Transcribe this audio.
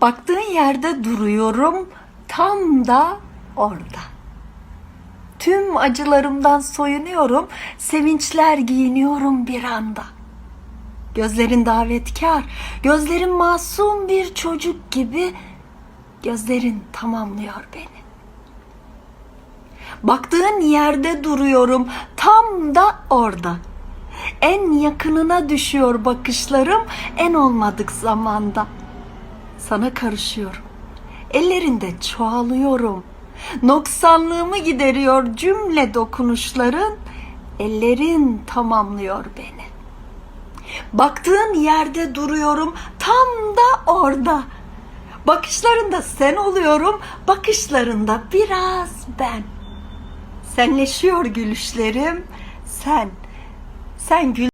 Baktığın yerde duruyorum, tam da orada. Tüm acılarımdan soyunuyorum, sevinçler giyiniyorum bir anda. Gözlerin davetkar, gözlerin masum bir çocuk gibi, gözlerin tamamlıyor beni. Baktığın yerde duruyorum, tam da orada. En yakınına düşüyor bakışlarım, en olmadık zamanda. Sana karışıyorum. Ellerinde çoğalıyorum. Noksanlığımı gideriyor cümle dokunuşların. Ellerin tamamlıyor beni. Baktığın yerde duruyorum tam da orada. Bakışlarında sen oluyorum, bakışlarında biraz ben. Senleşiyor gülüşlerim, sen, sen gül